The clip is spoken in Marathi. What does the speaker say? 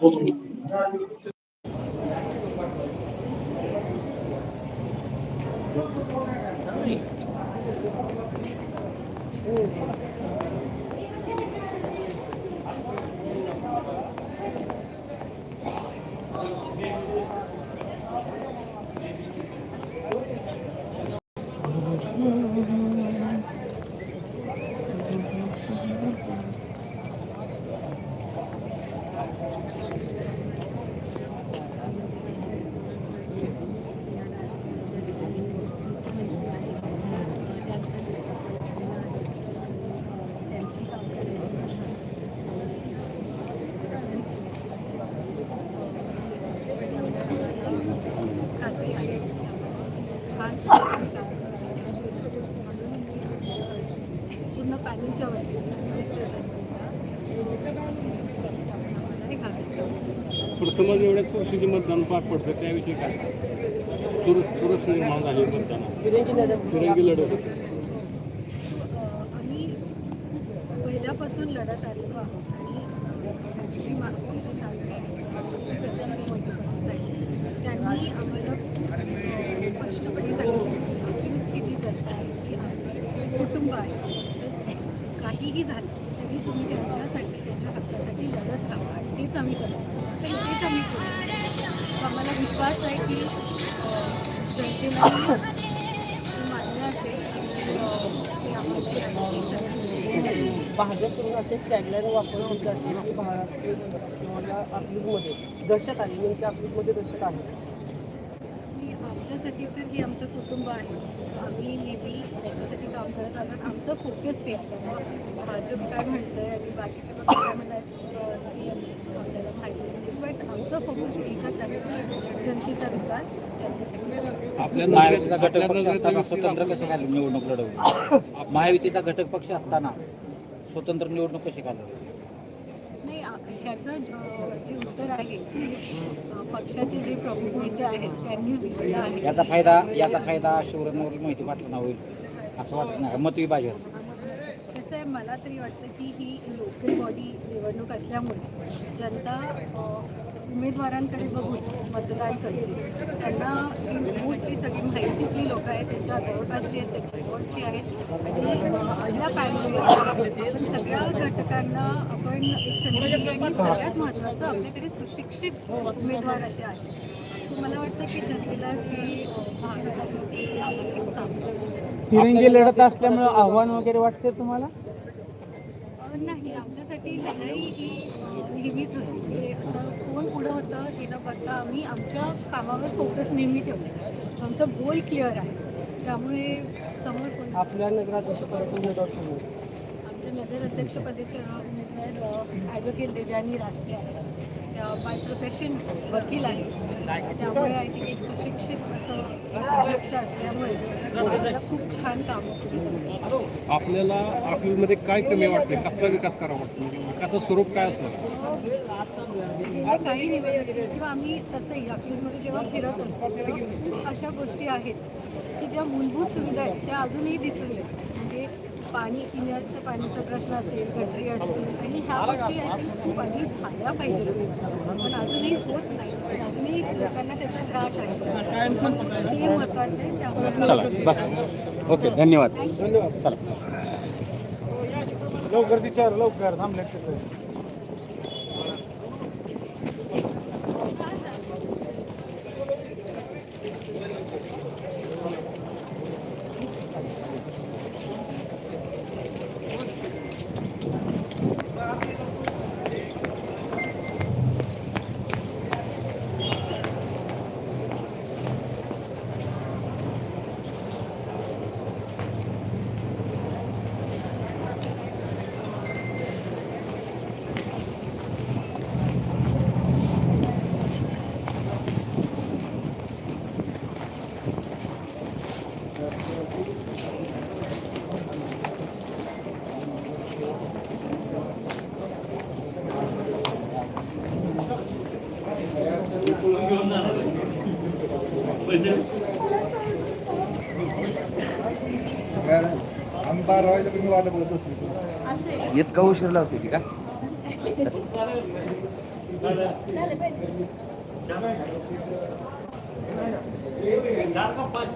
ほう。पूर्ण पॅनलच्या वरती प्रथमच एवढ्या चौशीचे मतदान पार पडतं त्याविषयी काय चुरस चुरस निर्माण झाली मतदानात. तिरंगी लढत होती. आम्ही पहिल्यापासून लढत आलेलो आहोत आणि ॲक्च्युली मागची जी सासरे साहेब त्यांनी आम्हाला अ, स्पष्टपणे सांगितलं अकलूजची जी जनता आहे ती आपलं कुटुंब आहे तर काहीही झालं तरी तुम्ही त्यांच्यासाठी त्यांच्या हक्कासाठी लढत राहा आणि तेच आम्ही करतो. आणि तेच आम्ही करू आम्हाला विश्वास आहे की जनतेला मान्य असेल. भाजपकडून असे टॅगलाईन वापरले जाते की महाराष्ट्र आपली अकलूजमध्ये दहशत आहे. नेमकी आपली मध्ये आली आहे. आमच्यासाठी तर हे आमचं कुटुंब आहे. आम्ही नेहमी त्याच्यासाठी काम करत आहोत. आमचं फोकस ते. आहे मग भाजप काय म्हणतंय आणि बाकीचे पण काय म्हणतात आपल्याला बट आमचं फोकस एकच आहे. जनतेचा विकास जनतेसाठी. आपल्या महायुतीचा घटक पक्ष असताना स्वतंत्र कसे घालून निवडणूक लढवली? महायुतीचा घटक पक्ष असताना स्वतंत्र निवडणूक कशी काय नाही ह्याचं जे उत्तर आहे पक्षाचे जे प्रमुख नेते आहेत त्यांनीच दिलेलं आहे. याचा फायदा याचा फायदा शिवरायांवरील माहिती पाटलांना होईल असं वाटत नाही. मत विभाजन. कसं आहे मला तरी वाटतं की ही लोकल बॉडी निवडणूक असल्यामुळे जनता उमेदवारांकडे बघून मतदान करते. त्यांना ही मोस्टली सगळी माहितीतली लोकं आहेत त्यांच्या जवळपासची आहेत त्यांच्या जवळची आहेत. आणि आपल्या पॅनलमध्ये आपण सगळ्या घटकांना आपण एक संधी आणि सगळ्यात महत्त्वाचं आपल्याकडे सुशिक्षित उमेदवार असे आहेत. सो मला वाटतं की जनतेला की तिरंगी लढत असल्यामुळे आव्हान वगैरे वाटते तुम्हाला? नाही आमच्यासाठी लढाई ही नेहमीच होती. म्हणजे असं कोण पुढं होतं हे न बघता आम्ही आमच्या कामावर फोकस नेहमी ठेवतो आमचं गोल क्लिअर आहे. त्यामुळे समोर कोण आपल्यासमोर आमच्या नगर अध्यक्षपदाचे उमेदवार ॲडव्होकेट देवयानी रास्ते आहेत बाय प्रोफेशन वकील आहेत. त्यामुळे आय थिंक एक सुशिक्षित असं अध्यक्ष असल्यामुळे खूप छान कामं. आपल्याला अकलूजमध्ये काय कमी वाटते कसला विकास करावा वाटतो? म्हणजे विकासाचं स्वरूप काय गेल्या काही निवडणुकीत किंवा आम्ही तसंही अकलूजमध्ये जेव्हा फिरत असतो तेव्हा खूप अशा गोष्टी आहेत की ज्या मूलभूत सुविधा आहेत त्या अजूनही दिसून येतात. पाणी पिण्याच्या पाण्याचा प्रश्न असेल गटरी असतील आणि ह्या गोष्टी आय थिंक खूप आधी झाल्या पाहिजे पण अजूनही होत नाही. पण अजूनही लोकांना त्याचा त्रास आहे. So, ते महत्त्वाचं आहे. चला त्यामुळे बस. ओके धन्यवाद. चला. लवकरची चार लवकर थांबल्या आम्ही बारा वाजेपर्यंत वाटत बघत इतका उशीर लावते ती का चार का पाच?